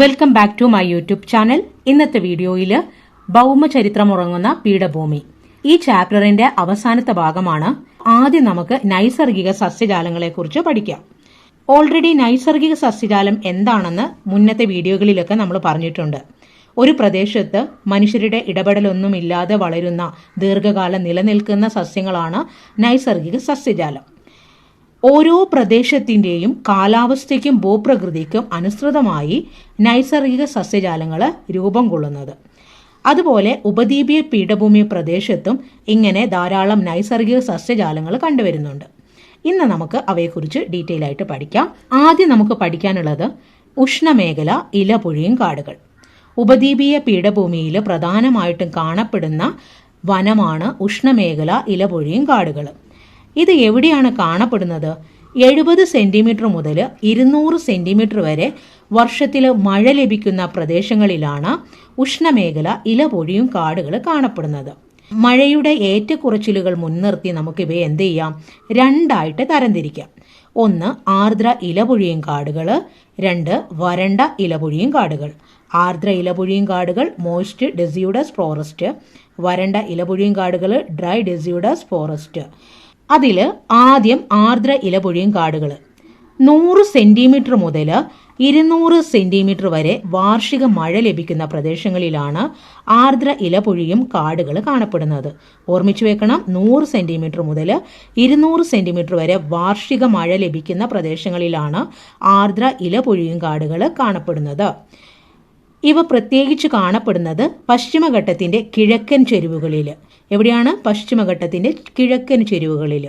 Welcome back to my YouTube channel ഇന്നത്തെ വീഡിയോയിൽ ഭൗമചരിത്രം ഉറങ്ങുന്ന പീഠഭൂമി. ഈ ചാപ്റ്ററിന്റെ അവസാനത്തെ ഭാഗമാണ് ആദ്യം നമുക്ക് നൈസർഗിക സസ്യജാലങ്ങളെക്കുറിച്ച് പഠിക്കാം. ഓൾറെഡി നൈസർഗിക സസ്യജാലം എന്താണെന്ന് മുന്നത്തെ വീഡിയോകളിലൊക്കെ നമ്മൾ പറഞ്ഞിട്ടുണ്ട്. ഒരു പ്രദേശത്ത് മനുഷ്യരുടെ ഇടപെടലൊന്നുമില്ലാതെ വളരുന്ന ദീർഘകാലം നിലനിൽക്കുന്ന സസ്യങ്ങളാണ് നൈസർഗിക സസ്യജാലം. ഓരോ പ്രദേശത്തിന്റെയും കാലാവസ്ഥയ്ക്കും ഭൂപ്രകൃതിക്കും അനുസൃതമായി നൈസർഗിക സസ്യജാലങ്ങൾ രൂപം കൊള്ളുന്നത്. അതുപോലെ ഉപദ്വീപീയ പീഠഭൂമി പ്രദേശത്തും ഇങ്ങനെ ധാരാളം നൈസർഗിക സസ്യജാലങ്ങൾ കണ്ടുവരുന്നുണ്ട്. ഇന്ന് നമുക്ക് അവയെക്കുറിച്ച് ഡീറ്റെയിൽ ആയിട്ട് പഠിക്കാം. ആദ്യം നമുക്ക് പഠിക്കാനുള്ളത് ഉഷ്ണമേഖല ഇലപൊഴിയും കാടുകൾ. ഉപദ്വീപീയ പീഠഭൂമിയിൽ പ്രധാനമായിട്ടും കാണപ്പെടുന്ന വനമാണ് ഉഷ്ണമേഖല ഇലപൊഴിയും കാടുകൾ ഇത് എവിടെയാണ് കാണപ്പെടുന്നത്? എഴുപത് സെന്റിമീറ്റർ മുതൽ ഇരുന്നൂറ് സെന്റിമീറ്റർ വരെ വർഷത്തിൽ മഴ ലഭിക്കുന്ന പ്രദേശങ്ങളിലാണ് ഉഷ്ണമേഖല ഇലപൊഴിയും കാടുകൾ കാണപ്പെടുന്നത്. മഴയുടെ ഏറ്റക്കുറച്ചിലുകൾ മുൻനിർത്തി നമുക്ക് ഇവയെ എന്ത് ചെയ്യാം? രണ്ടായിട്ട് തരംതിരിക്കാം. ഒന്ന് ആർദ്ര ഇലപൊഴിയും കാടുകൾ. രണ്ട് വരണ്ട ഇലപൊഴിയും കാടുകൾ. ആർദ്ര ഇലപൊഴിയും കാടുകൾ മോയ്സ്റ്റ് ഡെസിയുഡസ് ഫോറസ്റ്റ്. വരണ്ട ഇലപൊഴിയും കാടുകൾ ഡ്രൈ ഡെസിയുഡസ് ഫോറസ്റ്റ്. അതിൽ ആദ്യം ആർദ്ര ഇലപൊഴിയും കാടുകൾ നൂറ് സെന്റിമീറ്റർ മുതൽ ഇരുന്നൂറ് സെന്റിമീറ്റർ വരെ വാർഷിക മഴ ലഭിക്കുന്ന പ്രദേശങ്ങളിലാണ് ആർദ്ര ഇലപൊഴിയും കാടുകൾ കാണപ്പെടുന്നത്. ഓർമ്മിച്ചു വെക്കണം നൂറ് സെന്റിമീറ്റർ മുതൽ ഇരുന്നൂറ് സെന്റിമീറ്റർ വരെ വാർഷിക മഴ ലഭിക്കുന്ന പ്രദേശങ്ങളിലാണ് ആർദ്ര ഇലപൊഴിയും കാടുകൾ കാണപ്പെടുന്നത്. ഇവ പ്രത്യേകിച്ച് കാണപ്പെടുന്നത് പശ്ചിമഘട്ടത്തിന്റെ കിഴക്കൻ ചെരുവുകളിൽ എവിടെയാണ് പശ്ചിമഘട്ടത്തിന്റെ കിഴക്കൻ ചെരുവുകളിൽ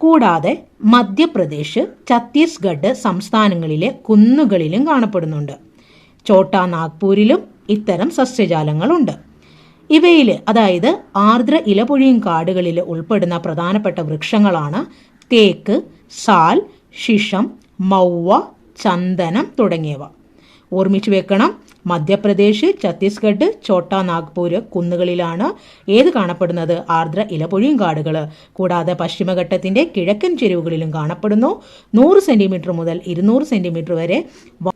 കൂടാതെ മധ്യപ്രദേശ് ഛത്തീസ്ഗഡ് സംസ്ഥാനങ്ങളിലെ കുന്നുകളിലും കാണപ്പെടുന്നുണ്ട്. ചോട്ടാ നാഗ്പൂരിലും ഇത്തരം സസ്യജാലങ്ങളുണ്ട്. ഇവയിൽ അതായത് ആർദ്ര ഇലപൊഴിയും കാടുകളിൽ ഉൾപ്പെടുന്ന പ്രധാനപ്പെട്ട വൃക്ഷങ്ങളാണ് തേക്ക് സാൽ ശിഷം മൗവ ചന്ദനം തുടങ്ങിയവ. ഓർമ്മിച്ചു വെക്കണം. മധ്യപ്രദേശ് ഛത്തീസ്ഗഡ് ചോട്ടാ നാഗ്പൂർ കുന്നുകളിലാണ് ഏത് കാണപ്പെടുന്നത്? ആർദ്ര ഇലപൊഴിയും കാടുകൾ കൂടാതെ പശ്ചിമഘട്ടത്തിന്റെ കിഴക്കൻ ചെരുവുകളിലും കാണപ്പെടുന്നു. നൂറ് സെന്റിമീറ്റർ മുതൽ ഇരുന്നൂറ് സെന്റിമീറ്റർ വരെ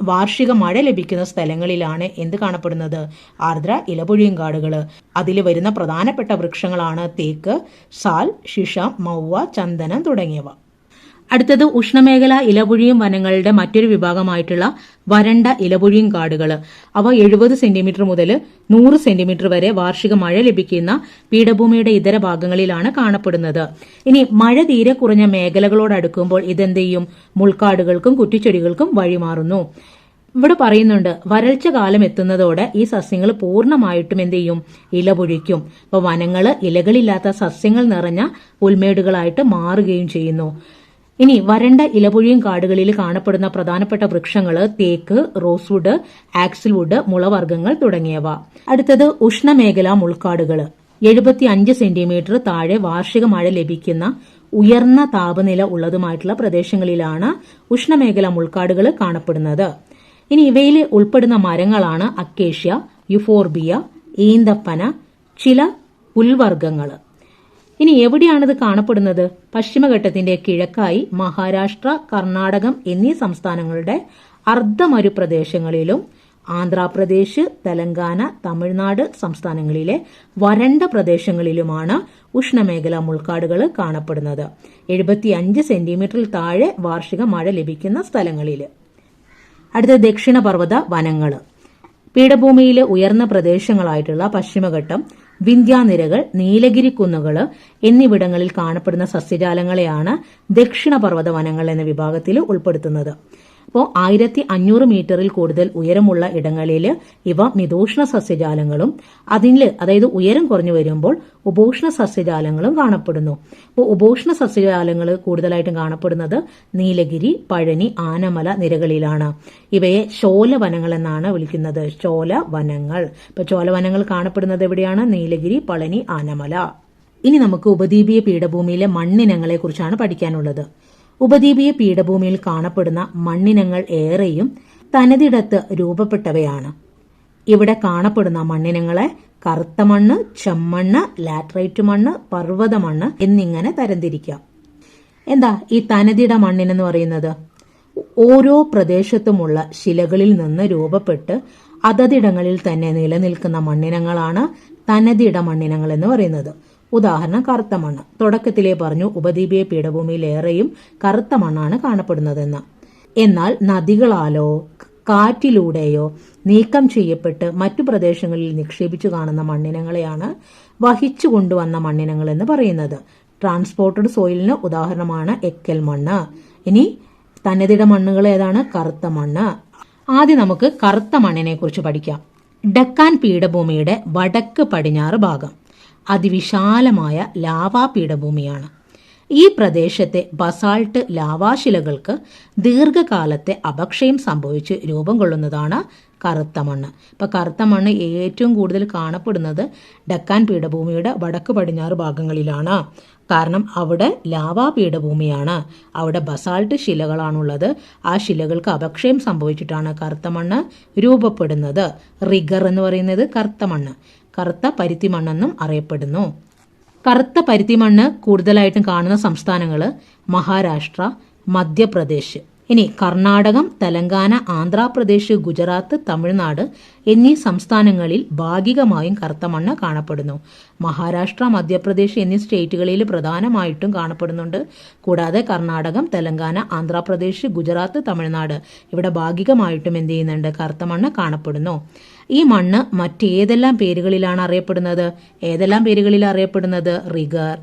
വാർഷിക മഴ ലഭിക്കുന്ന സ്ഥലങ്ങളിലാണ് എന്ത് കാണപ്പെടുന്നത്? ആർദ്ര ഇലപൊഴിയും കാടുകൾ അതിൽ വരുന്ന പ്രധാനപ്പെട്ട വൃക്ഷങ്ങളാണ് തേക്ക് സാൽ ശിഷ മൗവ ചന്ദനം തുടങ്ങിയവ. അടുത്തത് ഉഷ്ണമേഖല ഇലപുഴിയും വനങ്ങളുടെ മറ്റൊരു വിഭാഗമായിട്ടുള്ള വരണ്ട ഇലപുഴിയും കാടുകൾ അവ എഴുപത് സെന്റിമീറ്റർ മുതൽ നൂറ് സെന്റിമീറ്റർ വരെ വാർഷിക മഴ ലഭിക്കുന്ന പീഠഭൂമിയുടെ ഇതര ഭാഗങ്ങളിലാണ് കാണപ്പെടുന്നത്. ഇനി മഴ തീരെ കുറഞ്ഞ മേഖലകളോട് അടുക്കുമ്പോൾ ഇതെന്ത് ചെയ്യും മുൾക്കാടുകൾക്കും കുറ്റിച്ചെടികൾക്കും വഴിമാറുന്നു ഇവിടെ പറയുന്നുണ്ട് വരൾച്ച കാലം എത്തുന്നതോടെ ഈ സസ്യങ്ങൾ പൂർണമായിട്ടും എന്ത് ചെയ്യും ഇല പൊഴിക്കും അപ്പൊ വനങ്ങൾ ഇലകളില്ലാത്ത സസ്യങ്ങൾ നിറഞ്ഞ പുൽമേടുകളായിട്ട് മാറുകയും ചെയ്യുന്നു. ഇനി വരണ്ട ഇലപൊഴിയും കാടുകളിൽ കാണപ്പെടുന്ന പ്രധാനപ്പെട്ട വൃക്ഷങ്ങൾ തേക്ക് റോസ്വുഡ് ആക്സിൽവുഡ് മുളവർഗങ്ങൾ തുടങ്ങിയവ. അടുത്തത് ഉഷ്ണമേഖലാ മുൾക്കാടുകൾ എഴുപത്തി അഞ്ച് സെന്റിമീറ്റർ താഴെ വാർഷിക മഴ ലഭിക്കുന്ന ഉയർന്ന താപനില ഉള്ളതുമായിട്ടുള്ള പ്രദേശങ്ങളിലാണ് ഉഷ്ണമേഖലാ മുൾക്കാടുകൾ കാണപ്പെടുന്നത്. ഇനി ഇവയിൽ ഉൾപ്പെടുന്ന മരങ്ങളാണ് അക്കേഷ്യ യുഫോർബിയ ഈന്തപ്പന ചില പുൽവർഗങ്ങൾ ഇനി എവിടെയാണിത് കാണപ്പെടുന്നത്? പശ്ചിമഘട്ടത്തിന്റെ കിഴക്കായി മഹാരാഷ്ട്ര കർണാടകം എന്നീ സംസ്ഥാനങ്ങളുടെ അർദ്ധമരു പ്രദേശങ്ങളിലും ആന്ധ്രാപ്രദേശ് തെലങ്കാന തമിഴ്നാട് സംസ്ഥാനങ്ങളിലെ വരണ്ട പ്രദേശങ്ങളിലുമാണ് ഉഷ്ണമേഖലാ മുൾക്കാടുകൾ കാണപ്പെടുന്നത്. എഴുപത്തിയഞ്ച് സെന്റിമീറ്ററിൽ താഴെ വാർഷിക മഴ ലഭിക്കുന്ന സ്ഥലങ്ങളിൽ അടുത്ത ദക്ഷിണ പർവത വനങ്ങൾ പീഠഭൂമിയിലെ ഉയർന്ന പ്രദേശങ്ങളായിട്ടുള്ള പശ്ചിമഘട്ടം വിന്ധ്യാനിരകൾ നീലഗിരി കുന്നുകൾ എന്നിവിടങ്ങളിൽ കാണപ്പെടുന്ന സസ്യജാലങ്ങളെയാണ് ദക്ഷിണ പർവത വനങ്ങൾ എന്ന വിഭാഗത്തിൽ ഉൾപ്പെടുത്തുന്നത്. അപ്പോൾ ആയിരത്തി അഞ്ഞൂറ് മീറ്ററിൽ കൂടുതൽ ഉയരമുള്ള ഇടങ്ങളിൽ ഇവ മിതോഷ്ണ സസ്യജാലങ്ങളും അതിൽ അതായത് ഉയരം കുറഞ്ഞു വരുമ്പോൾ ഉപോഷ്ണ സസ്യജാലങ്ങളും കാണപ്പെടുന്നു. അപ്പോൾ ഉപോഷ്ണ സസ്യജാലങ്ങൾ കൂടുതലായിട്ടും കാണപ്പെടുന്നത് നീലഗിരി പഴനി ആനമല നിരകളിലാണ്. ഇവയെ ചോലവനങ്ങൾ എന്നാണ് വിളിക്കുന്നത്. ചോലവനങ്ങൾ. ഇപ്പൊ ചോലവനങ്ങൾ കാണപ്പെടുന്നത് എവിടെയാണ്? നീലഗിരി പളനി ആനമല. ഇനി നമുക്ക് ഉപദ്വീപീയ പീഠഭൂമിയിലെ മണ്ണിനങ്ങളെ കുറിച്ചാണ് പഠിക്കാനുള്ളത്. ഉപദ്വീപീയ പീഠഭൂമിയിൽ കാണപ്പെടുന്ന മണ്ണിനങ്ങൾ ഏറെയും തനതിടത്ത് രൂപപ്പെട്ടവയാണ്. ഇവിടെ കാണപ്പെടുന്ന മണ്ണിനങ്ങളെ കറുത്ത മണ്ണ് ചെമ്മണ്ണ് ലാറ്ററൈറ്റ് മണ്ണ് പർവത മണ്ണ് എന്നിങ്ങനെ തരംതിരിക്കാം. എന്താ ഈ തനതിട മണ്ണിനെന്ന് പറയുന്നത്? ഓരോ പ്രദേശത്തുമുള്ള ശിലകളിൽ നിന്ന് രൂപപ്പെട്ട് അതതിടങ്ങളിൽ തന്നെ നിലനിൽക്കുന്ന മണ്ണിനങ്ങളാണ് തനതിട മണ്ണിനങ്ങൾ എന്ന് പറയുന്നത്. ഉദാഹരണം കറുത്ത മണ്ണ്. തുടക്കത്തിലേ പറഞ്ഞു ഉപദ്വീപീയ പീഠഭൂമിയിലേറെയും കറുത്ത മണ്ണാണ് കാണപ്പെടുന്നതെന്ന്. എന്നാൽ നദികളാലോ കാറ്റിലൂടെയോ നീക്കം ചെയ്യപ്പെട്ട് മറ്റു പ്രദേശങ്ങളിൽ നിക്ഷേപിച്ചു കാണുന്ന മണ്ണിനങ്ങളെയാണ് വഹിച്ചു കൊണ്ടുവന്ന മണ്ണിനങ്ങൾ എന്ന് പറയുന്നത്. ട്രാൻസ്പോർട്ടഡ് സോയിലിന് ഉദാഹരണമാണ് എക്കൽ മണ്ണ്. ഇനി തന്നെതിട മണ്ണുകൾ ഏതാണ്? കറുത്ത മണ്ണ്. ആദ്യം നമുക്ക് കറുത്ത മണ്ണിനെ കുറിച്ച് പഠിക്കാം. ഡക്കാൻ പീഠഭൂമിയുടെ വടക്ക് പടിഞ്ഞാറ് ഭാഗം. അതിവിശാലമായ ലാവാ പീഠഭൂമിയാണ് ഈ പ്രദേശത്തെ ബസാൾട്ട് ലാവാശിലകൾക്ക് ദീർഘകാലത്തെ അപക്ഷയം സംഭവിച്ച് രൂപം കൊള്ളുന്നതാണ് കറുത്ത മണ്ണ്. ഇപ്പോൾ കറുത്ത മണ്ണ് ഏറ്റവും കൂടുതൽ കാണപ്പെടുന്നത് ഡക്കാൻ പീഠഭൂമിയുടെ വടക്ക് പടിഞ്ഞാറ് ഭാഗങ്ങളിലാണ്. കാരണം അവിടെ ലാവാ പീഠഭൂമിയാണ് അവിടെ ബസാൾട്ട് ശിലകളാണുള്ളത്. ആ ശിലകൾക്ക് അപക്ഷയം സംഭവിച്ചിട്ടാണ് കറുത്ത മണ്ണ് രൂപപ്പെടുന്നത്. റിഗർ എന്ന് പറയുന്നത് കറുത്ത മണ്ണ്. കറുത്ത പരുത്തി മണ്ണെന്നും അറിയപ്പെടുന്നു. കറുത്ത പരുത്തി മണ്ണ് കൂടുതലായിട്ടും കാണുന്ന സംസ്ഥാനങ്ങൾ മഹാരാഷ്ട്ര മധ്യപ്രദേശ്. ഇനി കർണാടകം തെലങ്കാന ആന്ധ്രാപ്രദേശ് ഗുജറാത്ത് തമിഴ്നാട് എന്നീ സംസ്ഥാനങ്ങളിൽ ഭാഗികമായും കറുത്ത മണ്ണ് കാണപ്പെടുന്നു. മഹാരാഷ്ട്ര മധ്യപ്രദേശ് എന്നീ സ്റ്റേറ്റുകളിൽ പ്രധാനമായിട്ടും കാണപ്പെടുന്നുണ്ട്. കൂടാതെ കർണാടകം തെലങ്കാന ആന്ധ്രാപ്രദേശ് ഗുജറാത്ത് തമിഴ്നാട് ഇവിടെ ഭാഗികമായിട്ടും എന്ത് ചെയ്യുന്നുണ്ട്? കറുത്ത മണ്ണ് കാണപ്പെടുന്നു. ഈ മണ്ണ് മറ്റേതെല്ലാം പേരുകളിലാണ് അറിയപ്പെടുന്നത്? ഏതെല്ലാം പേരുകളിൽ അറിയപ്പെടുന്നത്? റിഗർ.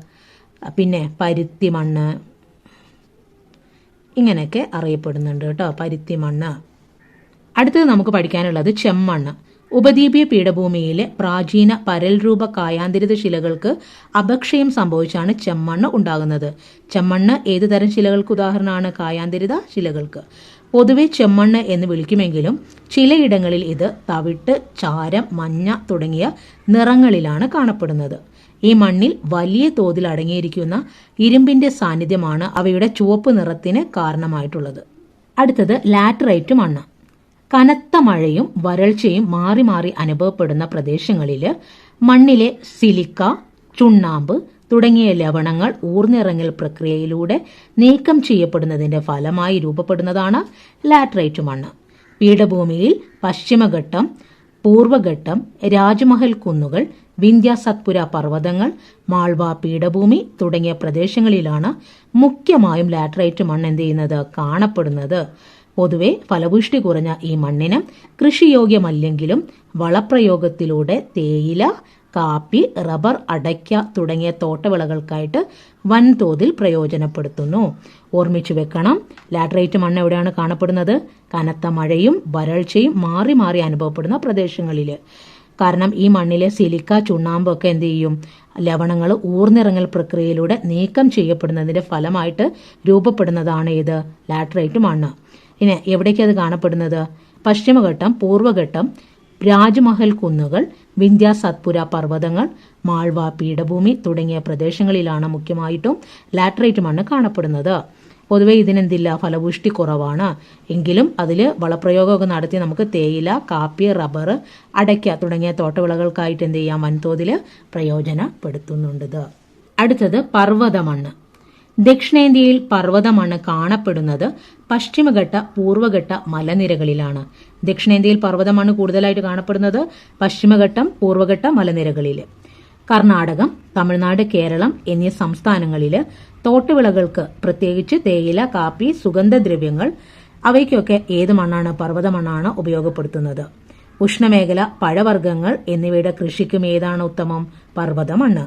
പിന്നെ പരുത്തി മണ്ണ്. ഇങ്ങനെയൊക്കെ അറിയപ്പെടുന്നുണ്ട് കേട്ടോ പരുത്തി മണ്ണ് അടുത്തത് നമുക്ക് പഠിക്കാനുള്ളത് ചെമ്മണ്ണ്. ഉപദ്വീപീയ പീഠഭൂമിയിലെ പ്രാചീന പരൽരൂപ കായാന്തരിത ശിലകൾക്ക് അപക്ഷയം സംഭവിച്ചാണ് ചെമ്മണ്ണ് ഉണ്ടാകുന്നത്. ചെമ്മണ്ണ് ഏത് തരം ശിലകൾക്ക് ഉദാഹരണമാണ്? കായാന്തരിത ശിലകൾക്ക്. പൊതുവെ ചെമ്മണ്ണ് എന്ന് വിളിക്കുമെങ്കിലും ചിലയിടങ്ങളിൽ ഇത് തവിട്ട് ചാരം മഞ്ഞ തുടങ്ങിയ നിറങ്ങളിലാണ് കാണപ്പെടുന്നത്. ഈ മണ്ണിൽ വലിയ തോതിൽ അടങ്ങിയിരിക്കുന്ന ഇരുമ്പിന്റെ സാന്നിധ്യമാണ് അവയുടെ ചുവപ്പ് നിറത്തിന് കാരണമായിട്ടുള്ളത്. അടുത്തത് ലാറ്ററൈറ്റ് മണ്ണ് കനത്ത മഴയും വരൾച്ചയും മാറി മാറി അനുഭവപ്പെടുന്ന പ്രദേശങ്ങളിൽ മണ്ണിലെ സിലിക്ക ചുണ്ണാമ്പ് തുടങ്ങിയ ലവണങ്ങൾ ഊർന്നിറങ്ങൽ പ്രക്രിയയിലൂടെ നീക്കം ചെയ്യപ്പെടുന്നതിന്റെ ഫലമായി രൂപപ്പെടുന്നതാണ് ലാറ്ററൈറ്റ് മണ്ണ് പീഠഭൂമിയിൽ പശ്ചിമഘട്ടം പൂർവഘട്ടം രാജ്മഹൽ കുന്നുകൾ വിന്ധ്യ സത്പുര പർവതങ്ങൾ മാൾവ പീഠഭൂമി തുടങ്ങിയ പ്രദേശങ്ങളിലാണ് മുഖ്യമായും ലാറ്ററൈറ്റ് മണ്ണ് എന്ത് ചെയ്യുന്നത്? കാണപ്പെടുന്നത്. പൊതുവെ ഫലപുഷ്ടി കുറഞ്ഞ ഈ മണ്ണിന് കൃഷിയോഗ്യമല്ലെങ്കിലും വളപ്രയോഗത്തിലൂടെ തേയില കാപ്പി റബ്ബർ അടയ്ക്ക തുടങ്ങിയ തോട്ടവിളകൾക്കായിട്ട് വൻതോതിൽ പ്രയോജനപ്പെടുത്തുന്നു. ഓർമ്മിച്ചു വെക്കണം ലാറ്ററൈറ്റ് മണ്ണ് എവിടെയാണ് കാണപ്പെടുന്നത്? കനത്ത മഴയും വരൾച്ചയും മാറി മാറി അനുഭവപ്പെടുന്ന പ്രദേശങ്ങളിൽ കാരണം ഈ മണ്ണിലെ സിലിക്ക ചുണ്ണാമ്പൊക്കെ എന്ത് ചെയ്യും? ലവണങ്ങൾ ഊർന്നിറങ്ങൽ പ്രക്രിയയിലൂടെ നീക്കം ചെയ്യപ്പെടുന്നതിന്റെ ഫലമായിട്ട് രൂപപ്പെടുന്നതാണ് ഇത് ലാറ്ററൈറ്റ് മണ്ണ്. ഇനി എവിടേക്ക് അത് കാണപ്പെടുന്നത്? പശ്ചിമഘട്ടം പൂർവഘട്ടം രാജ്മഹൽ കുന്നുകൾ വിന്ധ്യ സത്പുര പർവതങ്ങൾ മാൾവ പീഠഭൂമി തുടങ്ങിയ പ്രദേശങ്ങളിലാണ് മുഖ്യമായിട്ടും ലാറ്ററൈറ്റ് മണ്ണ് കാണപ്പെടുന്നത്. പൊതുവെ ഇതിനെന്തില്ല? ഫലപുഷ്ടി കുറവാണ്. എങ്കിലും അതിൽ വളപ്രയോഗമൊക്കെ നടത്തി നമുക്ക് തേയില കാപ്പി റബ്ബർ അടയ്ക്ക തുടങ്ങിയ തോട്ടവിളകൾക്കായിട്ട് എന്ത് ചെയ്യാം? വൻതോതിൽ പ്രയോജനപ്പെടുത്തുന്നുണ്ട് അടുത്തത് പർവത മണ്ണ് ദക്ഷിണേന്ത്യയിൽ പർവത മണ്ണ് കാണപ്പെടുന്നത് പശ്ചിമഘട്ട പൂർവഘട്ട മലനിരകളിലാണ്. ദക്ഷിണേന്ത്യയിൽ പർവത മണ്ണ് കൂടുതലായിട്ട് കാണപ്പെടുന്നത് പശ്ചിമഘട്ടം പൂർവഘട്ട മലനിരകളിൽ കർണാടകം തമിഴ്നാട് കേരളം എന്നീ സംസ്ഥാനങ്ങളിൽ തോട്ടുവിളകൾക്ക് പ്രത്യേകിച്ച് തേയില കാപ്പി സുഗന്ധദ്രവ്യങ്ങൾ അവയ്ക്കൊക്കെ ഏത് മണ്ണാണ് പർവത മണ്ണാണ് ഉപയോഗപ്പെടുത്തുന്നത്? ഉഷ്ണമേഖല പഴവർഗങ്ങൾ എന്നിവയുടെ കൃഷിക്കും ഏതാണ് ഉത്തമം? പർവത മണ്ണ്.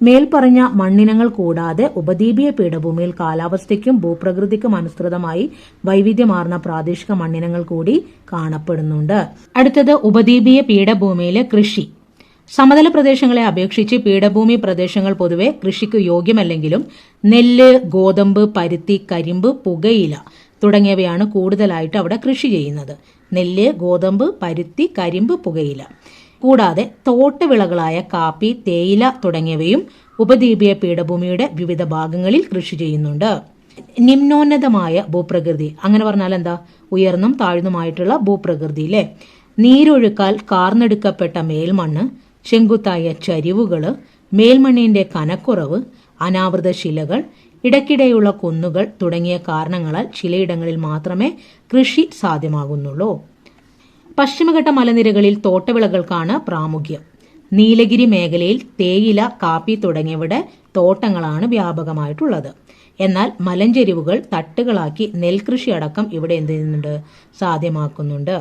മേൽപ്പറഞ്ഞ മണ്ണിനങ്ങൾ കൂടാതെ ഉപദ്വീപീയ പീഠഭൂമിയിൽ കാലാവസ്ഥയ്ക്കും ഭൂപ്രകൃതിക്കും അനുസൃതമായി വൈവിധ്യമാർന്ന പ്രാദേശിക മണ്ണിനങ്ങൾ കൂടി കാണപ്പെടുന്നുണ്ട്. അടുത്തത് ഉപദ്വീപീയ പീഠഭൂമിയിലെ കൃഷി. സമതല പ്രദേശങ്ങളെ അപേക്ഷിച്ച് പീഠഭൂമി പ്രദേശങ്ങൾ പൊതുവെ കൃഷിക്ക് യോഗ്യമല്ലെങ്കിലും നെല്ല് ഗോതമ്പ് പരുത്തി കരിമ്പ് പുകയില തുടങ്ങിയവയാണ് കൂടുതലായിട്ട് അവിടെ കൃഷി ചെയ്യുന്നത്. നെല്ല് ഗോതമ്പ് പരുത്തി കരിമ്പ് പുകയില. കൂടാതെ തോട്ടവിളകളായ കാപ്പി തേയില തുടങ്ങിയവയും ഉപദ്വീപീയ പീഠഭൂമിയുടെ വിവിധ ഭാഗങ്ങളിൽ കൃഷി ചെയ്യുന്നുണ്ട്. നിമ്നോന്നതമായ ഭൂപ്രകൃതി. അങ്ങനെ പറഞ്ഞാൽ എന്താ? ഉയർന്നും താഴ്ന്നുമായിട്ടുള്ള ഭൂപ്രകൃതി അല്ലേ നീരൊഴുക്കാൽ കാർന്നെടുക്കപ്പെട്ട മേൽമണ്ണ് ചെങ്കുത്തായ ചരിവുകൾ മേൽമണ്ണിന്റെ കനക്കുറവ് അനാവൃത ശിലകൾ ഇടയ്ക്കിടെയുള്ള കുന്നുകൾ തുടങ്ങിയ കാരണങ്ങളാൽ ചിലയിടങ്ങളിൽ മാത്രമേ കൃഷി സാധ്യമാകുന്നുള്ളൂ. പശ്ചിമഘട്ട മലനിരകളിൽ തോട്ടവിളകൾക്കാണ് പ്രാമുഖ്യം. നീലഗിരി മേഖലയിൽ തേയില കാപ്പി തുടങ്ങിയവയുടെ തോട്ടങ്ങളാണ് വ്യാപകമായിട്ടുള്ളത്. എന്നാൽ മലഞ്ചെരിവുകൾ തട്ടുകളാക്കി നെൽകൃഷി അടക്കം ഇവിടെ എന്ത് ചെയ്യുന്നുണ്ട്? സാധ്യമാക്കുന്നുണ്ട്.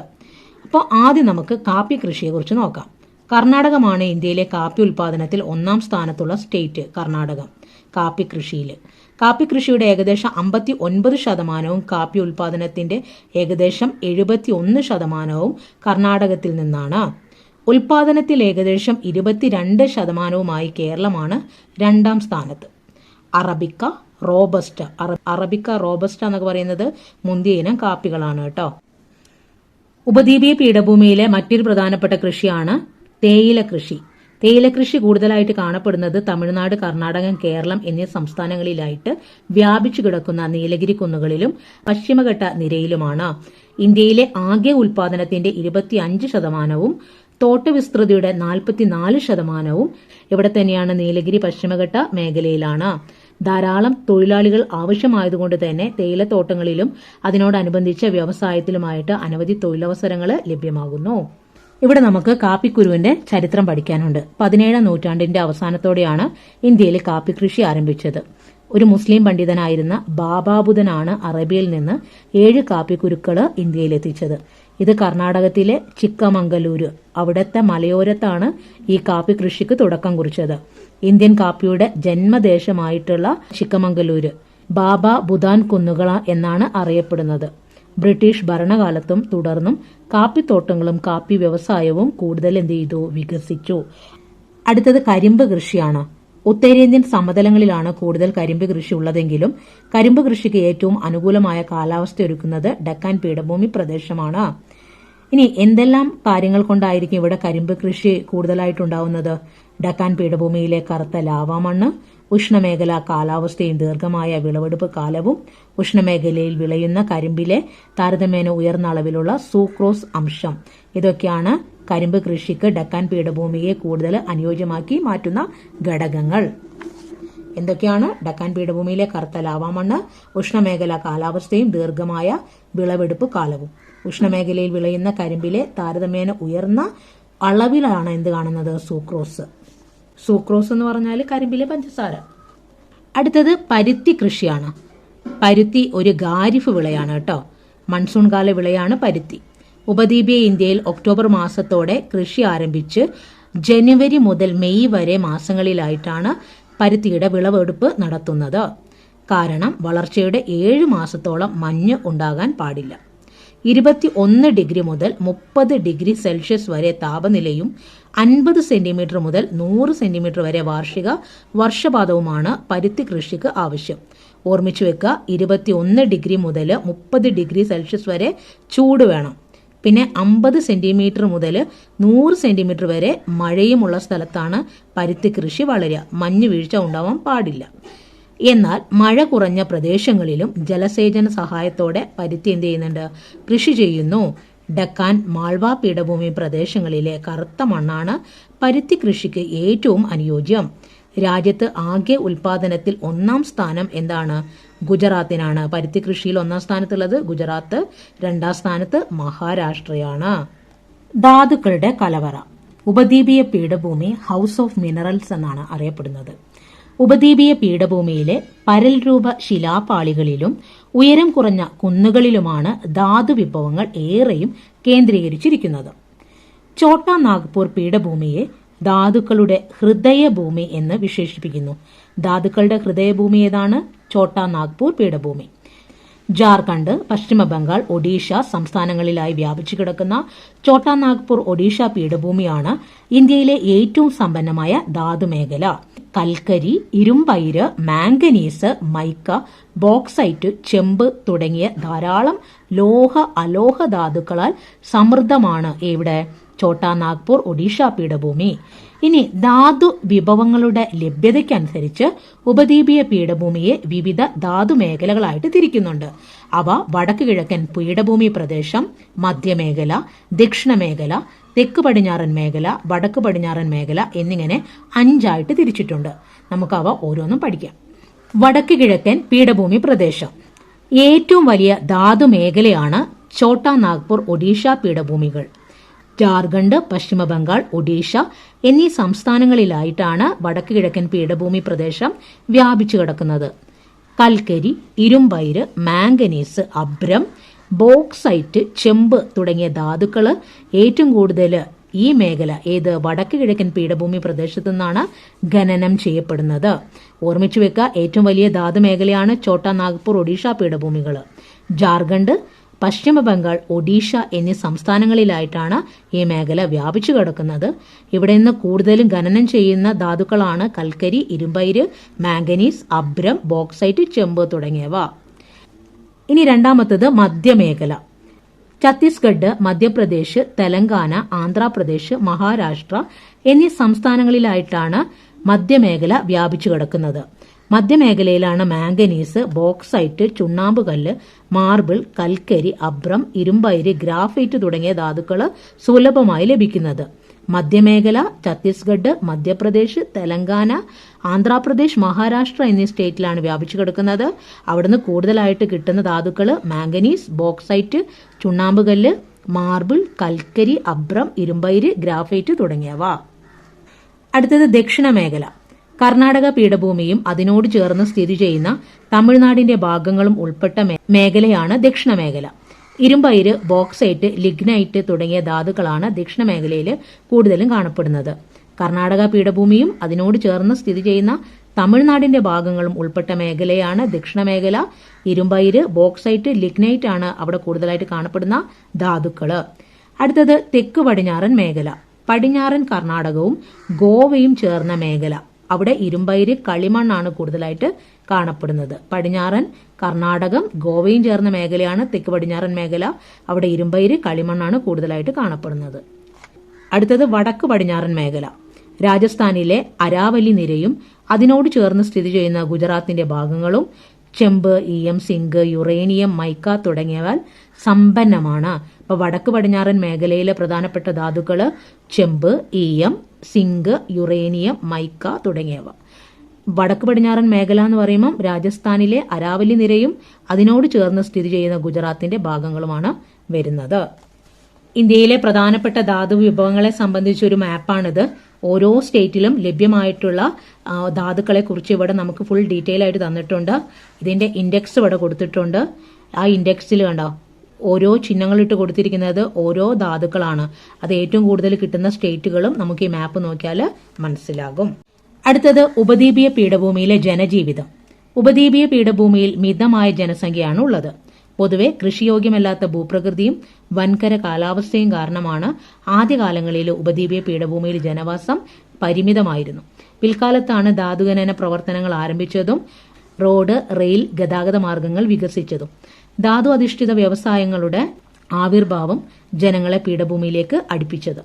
അപ്പോൾ ആദ്യം നമുക്ക് കാപ്പി കൃഷിയെക്കുറിച്ച് നോക്കാം. കർണാടകമാണ് ഇന്ത്യയിലെ കാപ്പി ഉൽപാദനത്തിൽ ഒന്നാം സ്ഥാനത്തുള്ള സ്റ്റേറ്റ് കർണാടകം കാപ്പി കൃഷിയിൽ കാപ്പി കൃഷിയുടെ ഏകദേശം അമ്പത്തി ഒൻപത് ശതമാനവും കാപ്പി ഉൽപാദനത്തിന്റെ ഏകദേശം എഴുപത്തി ഒന്ന് ശതമാനവും കർണാടകത്തിൽ നിന്നാണ്. ഉൽപാദനത്തിൽ ഏകദേശം ഇരുപത്തിരണ്ട് ശതമാനവുമായി കേരളമാണ് രണ്ടാം സ്ഥാനത്ത്. അറബിക്ക റോബസ്റ്റ് അറബിക്ക റോബസ്റ്റ എന്നൊക്കെ പറയുന്നത് മുന്തിയ ഇനം കാപ്പികളാണ് കേട്ടോ. ഉപദ്വീപീയ പീഠഭൂമിയിലെ മറ്റൊരു പ്രധാനപ്പെട്ട കൃഷിയാണ് തേയില കൃഷി. തേയില കൃഷി കൂടുതലായിട്ട് കാണപ്പെടുന്നത് തമിഴ്നാട് കർണാടകം കേരളം എന്നീ സംസ്ഥാനങ്ങളിലായിട്ട് വ്യാപിച്ചു കിടക്കുന്ന നീലഗിരി കുന്നുകളിലും പശ്ചിമഘട്ട നിരയിലുമാണ്. ഇന്ത്യയിലെ ആകെ ഉൽപാദനത്തിന്റെ ഇരുപത്തിയഞ്ച് ശതമാനവും തോട്ടവിസ്തൃതിയുടെ നാൽപ്പത്തിനാല് ശതമാനവും ഇവിടെ തന്നെയാണ് നീലഗിരി പശ്ചിമഘട്ട മേഖലയിലാണ്. ധാരാളം തൊഴിലാളികൾ ആവശ്യമായതുകൊണ്ട് തന്നെ തേയിലത്തോട്ടങ്ങളിലും അതിനോടനുബന്ധിച്ച വ്യവസായത്തിലുമായിട്ട് അനവധി തൊഴിലവസരങ്ങൾ ലഭ്യമാകുന്നു. ഇവിടെ നമുക്ക് കാപ്പിക്കുരുവിന്റെ ചരിത്രം പഠിക്കാനുണ്ട്. പതിനേഴാം നൂറ്റാണ്ടിന്റെ അവസാനത്തോടെയാണ് ഇന്ത്യയിൽ കാപ്പി കൃഷി ആരംഭിച്ചത്. ഒരു മുസ്ലിം പണ്ഡിതനായിരുന്ന ബാബാബുദനാണ് അറേബ്യയിൽ നിന്ന് ഏഴ് കാപ്പിക്കുരുക്കൾ ഇന്ത്യയിൽ എത്തിച്ചത് ഇത് കർണാടകത്തിലെ ചിക്കമംഗലൂര് അവിടത്തെ മലയോരത്താണ് ഈ കാപ്പി കൃഷിക്ക് തുടക്കം കുറിച്ചത്. ഇന്ത്യൻ കാപ്പിയുടെ ജന്മദേശമായിട്ടുള്ള ചിക്കമംഗലൂര് ബാബ ബുദാൻ കുന്നുകൾ എന്നാണ് അറിയപ്പെടുന്നത്. ബ്രിട്ടീഷ് ഭരണകാലത്തും തുടർന്നും കാപ്പിത്തോട്ടങ്ങളും കാപ്പി വ്യവസായവും കൂടുതൽ എന്ത് ചെയ്തു? വികസിച്ചു. അടുത്തത് കരിമ്പ് കൃഷിയാണ്. ഉത്തരേന്ത്യൻ സമതലങ്ങളിലാണ് കൂടുതൽ കരിമ്പ് കൃഷി ഉള്ളതെങ്കിലും കരിമ്പ് കൃഷിക്ക് ഏറ്റവും അനുകൂലമായ കാലാവസ്ഥ ഒരുക്കുന്നത് ഡക്കാൻ പീഠഭൂമി പ്രദേശമാണ്. ഇനി എന്തെല്ലാം കാര്യങ്ങൾ കൊണ്ടായിരിക്കും ഇവിടെ കരിമ്പ് കൃഷി കൂടുതലായിട്ടുണ്ടാവുന്നത്? ഡക്കാൻ പീഠഭൂമിയിലെ കറുത്ത ലാവാമണ്ണ് ഉഷ്ണമേഖല കാലാവസ്ഥയും ദീർഘമായ വിളവെടുപ്പ് കാലവും ഉഷ്ണമേഖലയിൽ വിളയുന്ന കരിമ്പിലെ താരതമ്യേന ഉയർന്ന അളവിലുള്ള സൂക്രോസ് അംശം. ഇതൊക്കെയാണ് കരിമ്പ് കൃഷിക്ക് ഡക്കാൻ പീഠഭൂമിയെ കൂടുതൽ അനുയോജ്യമാക്കി മാറ്റുന്ന ഘടകങ്ങൾ. എന്തൊക്കെയാണ് ഡക്കാൻ പീഠഭൂമിയിലെ കറുത്ത ലാവാമണ്ണ് ഉഷ്ണമേഖല കാലാവസ്ഥയും ദീർഘമായ വിളവെടുപ്പ് കാലവും. ഉഷ്ണമേഖലയിൽ വിളയുന്ന കരിമ്പിലെ താരതമ്യേന ഉയർന്ന അളവിലാണ് എന്ത് കാണുന്നത്? സൂക്രോസ്. സൂക്രോസ് എന്ന് പറഞ്ഞാൽ കരിമ്പിലെ പഞ്ചസാര. അടുത്തത് പരുത്തി കൃഷിയാണ്. പരുത്തി ഒരു ഗാരിഫ് വിളയാണ് കേട്ടോ. മൺസൂൺ കാല വിളയാണ് പരുത്തി. ഉപദ്വീപീയ ഇന്ത്യയിൽ ഒക്ടോബർ മാസത്തോടെ കൃഷി ആരംഭിച്ച് ജനുവരി മുതൽ മെയ് വരെ മാസങ്ങളിലായിട്ടാണ് പരുത്തിയുടെ വിളവെടുപ്പ് നടത്തുന്നത്. കാരണം വളർച്ചയുടെ ഏഴ് മാസത്തോളം മഞ്ഞ് ഉണ്ടാകാൻ പാടില്ല. ഇരുപത്തി ഒന്ന് ഡിഗ്രി മുതൽ മുപ്പത് ഡിഗ്രി സെൽഷ്യസ് വരെ താപനിലയും അൻപത് സെന്റിമീറ്റർ മുതൽ നൂറ് സെന്റിമീറ്റർ വരെ വാർഷിക വർഷപാതവുമാണ് പരുത്തി കൃഷിക്ക് ആവശ്യം. ഓർമ്മിച്ചു വെക്കുക ഇരുപത്തി ഒന്ന് ഡിഗ്രി മുതൽ മുപ്പത് ഡിഗ്രി സെൽഷ്യസ് വരെ ചൂട് വേണം. പിന്നെ അമ്പത് സെന്റിമീറ്റർ മുതൽ നൂറ് സെന്റിമീറ്റർ വരെ മഴയുമുള്ള സ്ഥലത്താണ് പരുത്തി കൃഷി വളരുക. മഞ്ഞ് വീഴ്ച ഉണ്ടാവാൻ പാടില്ല. എന്നാൽ മഴ കുറഞ്ഞ പ്രദേശങ്ങളിലും ജലസേചന സഹായത്തോടെ പരുത്തി എന്ത് ചെയ്യുന്നുണ്ട്? കൃഷി ചെയ്യുന്നു. ഡക്കാൻ മാൾവ പീഠഭൂമി പ്രദേശങ്ങളിലെ കറുത്ത മണ്ണാണ് പരുത്തി കൃഷിക്ക് ഏറ്റവും അനുയോജ്യം. രാജ്യത്ത് ആകെ ഉൽപാദനത്തിൽ ഒന്നാം സ്ഥാനം എന്താണ്? ഗുജറാത്തിനാണ്. പരുത്തി കൃഷിയിൽ ഒന്നാം സ്ഥാനത്തുള്ളത് ഗുജറാത്ത് രണ്ടാം സ്ഥാനത്ത് മഹാരാഷ്ട്രയാണ്. ധാതുക്കളുടെ കലവറ. ഉപദ്വീപീയ പീഠഭൂമി ഹൗസ് ഓഫ് മിനറൽസ് എന്നാണ് അറിയപ്പെടുന്നത്. ഉപദ്വീപീയ പീഠഭൂമിയിലെ പരൽരൂപ ശിലാപാളികളിലും ഉയരം കുറഞ്ഞ കുന്നുകളിലുമാണ് ധാതു വിഭവങ്ങൾ ഏറെയും കേന്ദ്രീകരിച്ചിരിക്കുന്നത്. ചോട്ടാ നാഗ്പൂർ പീഠഭൂമിയെ ധാതുക്കളുടെ ഹൃദയഭൂമി എന്ന് വിശേഷിപ്പിക്കുന്നു. ധാതുക്കളുടെ ഹൃദയഭൂമി ഏതാണ്? ചോട്ടാ നാഗ്പൂർ പീഠഭൂമി. ജാർഖണ്ഡ് പശ്ചിമ ബംഗാൾ ഒഡീഷ സംസ്ഥാനങ്ങളിലായി വ്യാപിച്ചു കിടക്കുന്ന ചോട്ടാ നാഗ്പൂർ ഒഡീഷ പീഠഭൂമിയാണ് ഇന്ത്യയിലെ ഏറ്റവും സമ്പന്നമായ ധാതുമേഖല. കൽക്കരി ഇരുമ്പയിര് മാംഗനീസ് മൈക്ക ബോക്സൈറ്റ് ചെമ്പ് തുടങ്ങിയ ധാരാളം ലോഹ അലോഹ ധാതുക്കളാൽ സമൃദ്ധമാണ് ഇവിടെ ചോട്ടാ നാഗ്പൂർ ഒഡീഷ പീഠഭൂമി. ഇനി ധാതു വിഭവങ്ങളുടെ ലഭ്യതയ്ക്കനുസരിച്ച് ഉപദ്വീപീയ പീഠഭൂമിയെ വിവിധ ധാതു മേഖലകളായിട്ട് തിരിക്കുന്നുണ്ട്. അവ വടക്ക് കിഴക്കൻ പീഠഭൂമി പ്രദേശം മധ്യമേഖല ദക്ഷിണ മേഖല തെക്ക് പടിഞ്ഞാറൻ മേഖല വടക്ക് പടിഞ്ഞാറൻ മേഖല എന്നിങ്ങനെ അഞ്ചായിട്ട് തിരിച്ചിട്ടുണ്ട്. നമുക്ക് അവ ഓരോന്നും പഠിക്കാം. വടക്ക് കിഴക്കൻ പീഠഭൂമി പ്രദേശം. ഏറ്റവും വലിയ ധാതു മേഖലയാണ് ഛോട്ടാ നാഗ്പൂർ ഒഡീഷ പീഠഭൂമികൾ. ജാർഖണ്ഡ് പശ്ചിമ ബംഗാൾ ഒഡീഷ എന്നീ സംസ്ഥാനങ്ങളിലായിട്ടാണ് വടക്ക് കിഴക്കൻ പീഠഭൂമി പ്രദേശം വ്യാപിച്ചു കിടക്കുന്നത്. കൽക്കരി ഇരുമ്പയിര് മാംഗനീസ് അബ്രം ബോക്സൈറ്റ് ചെമ്പ് തുടങ്ങിയ ധാതുക്കൾ ഏറ്റവും കൂടുതൽ ഈ മേഖല ഏത് വടക്ക് കിഴക്കൻ പീഠഭൂമി പ്രദേശത്തു നിന്നാണ് ഖനനം ചെയ്യപ്പെടുന്നത്. ഓർമ്മിച്ചു വെക്കുക ഏറ്റവും വലിയ ധാതു മേഖലയാണ് ചോട്ടാ നാഗ്പൂർ ഒഡീഷ പീഠഭൂമികൾ ജാർഖണ്ഡ് പശ്ചിമ ബംഗാൾ ഒഡീഷ എന്നീ സംസ്ഥാനങ്ങളിലായിട്ടാണ് ഈ മേഖല വ്യാപിച്ചു കിടക്കുന്നത്. ഇവിടെ നിന്ന് കൂടുതലും ഖനനം ചെയ്യുന്ന ധാതുക്കളാണ് കൽക്കരി ഇരുമ്പയിര് മാംഗനീസ് അബ്രം ബോക്സൈറ്റ് ചെമ്പ് തുടങ്ങിയവ. ഇനി രണ്ടാമത്തത് മധ്യമേഖല. ഛത്തീസ്ഗഡ് മധ്യപ്രദേശ് തെലങ്കാന ആന്ധ്രാപ്രദേശ് മഹാരാഷ്ട്ര എന്നീ സംസ്ഥാനങ്ങളിലായിട്ടാണ് മധ്യമേഖല വ്യാപിച്ചു കിടക്കുന്നത്. മധ്യമേഖലയിലാണ് മാംഗനീസ് ബോക്സൈറ്റ് ചുണ്ണാമ്പുകല്ല് മാർബിൾ കൽക്കരി അബ്രം ഇരുമ്പയിര് ഗ്രാഫൈറ്റ് തുടങ്ങിയ ധാതുക്കൾ സുലഭമായി ലഭിക്കുന്നത്. മധ്യമേഖല ഛത്തീസ്ഗഡ് മധ്യപ്രദേശ് തെലങ്കാന ആന്ധ്രാപ്രദേശ് മഹാരാഷ്ട്ര എന്നീ സ്റ്റേറ്റിലാണ് വ്യാപിച്ചു കിടക്കുന്നത്. അവിടുന്ന് കൂടുതലായിട്ട് കിട്ടുന്ന ധാതുക്കൾ മാംഗനീസ് ബോക്സൈറ്റ് ചുണ്ണാമ്പുകല്ല് മാർബിൾ കൽക്കരി അബ്രം ഇരുമ്പയിര് ഗ്രാഫൈറ്റ് തുടങ്ങിയവ. അടുത്തത് ദക്ഷിണ മേഖല. കർണാടക പീഠഭൂമിയും അതിനോട് ചേർന്ന് സ്ഥിതി ചെയ്യുന്ന തമിഴ്നാടിന്റെ ഭാഗങ്ങളും ഉൾപ്പെട്ട മേഖലയാണ് ദക്ഷിണ മേഖല ഇരുമ്പയിര് ബോക്സൈറ്റ് ലിഗ്നൈറ്റ് തുടങ്ങിയ ധാതുക്കളാണ് ദക്ഷിണ മേഖലയിൽ കൂടുതലും കാണപ്പെടുന്നത്. കർണാടക പീഠഭൂമിയും അതിനോട് ചേർന്ന് സ്ഥിതി ചെയ്യുന്ന തമിഴ്നാടിന്റെ ഭാഗങ്ങളും ഉൾപ്പെട്ട മേഖലയാണ് ദക്ഷിണ മേഖല ഇരുമ്പയിര് ബോക്സൈറ്റ് ലിഗ്നൈറ്റ് ആണ് അവിടെ കൂടുതലായിട്ട് കാണപ്പെടുന്ന ധാതുക്കൾ അടുത്തത് തെക്ക് പടിഞ്ഞാറൻ മേഖല. പടിഞ്ഞാറൻ കർണാടകവും ഗോവയും ചേർന്ന മേഖല. അവിടെ ഇരുമ്പയിര് കളിമണ്ണാണ് കൂടുതലായിട്ട് കാണപ്പെടുന്നത്. പടിഞ്ഞാറൻ കർണാടകം ഗോവയും ചേർന്ന മേഖലയാണ് തെക്ക് പടിഞ്ഞാറൻ മേഖല. അവിടെ ഇരുമ്പയിര് കളിമണ്ണാണ് കൂടുതലായിട്ട് കാണപ്പെടുന്നത്. അടുത്തത് വടക്ക് പടിഞ്ഞാറൻ മേഖല. രാജസ്ഥാനിലെ അരാവലി നിരയും അതിനോട് ചേർന്ന് സ്ഥിതി ചെയ്യുന്ന ഗുജറാത്തിന്റെ ഭാഗങ്ങളും ചെമ്പ് ഈയം സിങ്ക് യുറേനിയം മൈക്ക തുടങ്ങിയവ സമ്പന്നമാണ്. ഇപ്പൊ വടക്ക് പടിഞ്ഞാറൻ മേഖലയിലെ പ്രധാനപ്പെട്ട ധാതുക്കൾ ചെമ്പ് ഈയം സിങ്ക് യുറേനിയം മൈക്ക തുടങ്ങിയവ. വടക്ക് പടിഞ്ഞാറൻ മേഖല എന്ന് പറയുമ്പം രാജസ്ഥാനിലെ അരാവലി നിരയും അതിനോട് ചേർന്ന് സ്ഥിതി ചെയ്യുന്ന ഗുജറാത്തിന്റെ ഭാഗങ്ങളുമാണ് വരുന്നത്. ഇന്ത്യയിലെ പ്രധാനപ്പെട്ട ധാതു വിഭവങ്ങളെ സംബന്ധിച്ച ഒരു മാപ്പാണിത്. ഓരോ സ്റ്റേറ്റിലും ലഭ്യമായിട്ടുള്ള ധാതുക്കളെ കുറിച്ച് ഇവിടെ നമുക്ക് ഫുൾ ഡീറ്റെയിൽ ആയിട്ട് തന്നിട്ടുണ്ട്. ഇതിന്റെ ഇൻഡെക്സ് ഇവിടെ കൊടുത്തിട്ടുണ്ട്. ആ ഇൻഡെക്സിൽ കണ്ടോ? ഓരോ ചിഹ്നങ്ങളിട്ട് കൊടുത്തിരിക്കുന്നത് ഓരോ ധാതുക്കളാണ്. അത് ഏറ്റവും കൂടുതൽ കിട്ടുന്ന സ്റ്റേറ്റുകളും നമുക്ക് ഈ മാപ്പ് നോക്കിയാൽ മനസ്സിലാകും. അടുത്തത് ഉപദ്വീപീയ പീഠഭൂമിയിലെ ജനജീവിതം. ഉപദ്വീപീയ പീഠഭൂമിയിൽ മിതമായ ജനസംഖ്യയാണ് ഉള്ളത്. പൊതുവെ കൃഷിയോഗ്യമല്ലാത്ത ഭൂപ്രകൃതിയും വൻകര കാലാവസ്ഥയും കാരണമാണ് ആദ്യകാലങ്ങളിൽ ഉപദ്വീപീയ പീഠഭൂമിയിൽ ജനവാസം പരിമിതമായിരുന്നു. പിൽക്കാലത്താണ് ധാതുഖനന പ്രവർത്തനങ്ങൾ ആരംഭിച്ചതും റോഡ് റെയിൽ ഗതാഗത മാർഗങ്ങൾ വികസിച്ചതും. ധാതു അധിഷ്ഠിത വ്യവസായങ്ങളുടെ ആവിർഭാവം ജനങ്ങളെ പീഠഭൂമിയിലേക്ക് അടുപ്പിച്ചത്.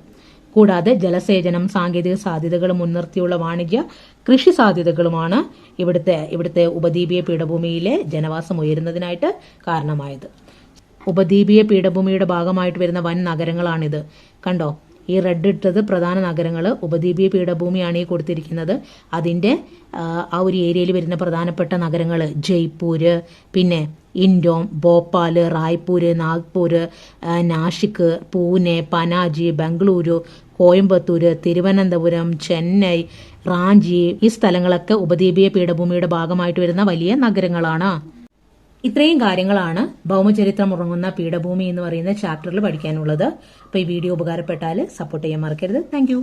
കൂടാതെ ജലസേചനം സാങ്കേതിക സാധ്യതകൾ മുൻനിർത്തിയുള്ള വാണിജ്യ കൃഷി സാധ്യതകളുമാണ് ഇവിടുത്തെ ഇവിടുത്തെ ഉപദ്വീപീയ പീഠഭൂമിയിലെ ജനവാസം ഉയരുന്നതിനായിട്ട് കാരണമായത്. ഉപദ്വീപീയ പീഠഭൂമിയുടെ ഭാഗമായിട്ട് വരുന്ന വൻ നഗരങ്ങളാണിത്. കണ്ടോ? ഈ റെഡ് ഇട്ടത് പ്രധാന നഗരങ്ങൾ ഉപദ്വീപീയ പീഠഭൂമിയാണ് ഈ കൊടുത്തിരിക്കുന്നത്. അതിന്റെ ആ, ഒരു ഏരിയയിൽ വരുന്ന പ്രധാനപ്പെട്ട നഗരങ്ങൾ ജയ്പൂര് പിന്നെ ഇൻഡോം ഭോപ്പാൽ റായ്പൂർ നാഗ്പൂർ നാഷിക് പൂനെ പനാജി ബംഗളൂരു കോയമ്പത്തൂർ തിരുവനന്തപുരം ചെന്നൈ റാഞ്ചി ഈ സ്ഥലങ്ങളൊക്കെ ഉപദ്വീപീയ പീഠഭൂമിയുടെ ഭാഗമായിട്ട് വരുന്ന വലിയ നഗരങ്ങളാണ്. ഇത്രയും കാര്യങ്ങളാണ് ഭൗമചരിത്രം ഉറങ്ങുന്ന പീഠഭൂമി എന്ന് പറയുന്ന ചാപ്റ്ററിൽ പഠിക്കാനുള്ളത്. അപ്പോൾ ഈ വീഡിയോ ഉപകാരപ്പെട്ടാൽ സപ്പോർട്ട് ചെയ്യാൻ മറക്കരുത്. താങ്ക്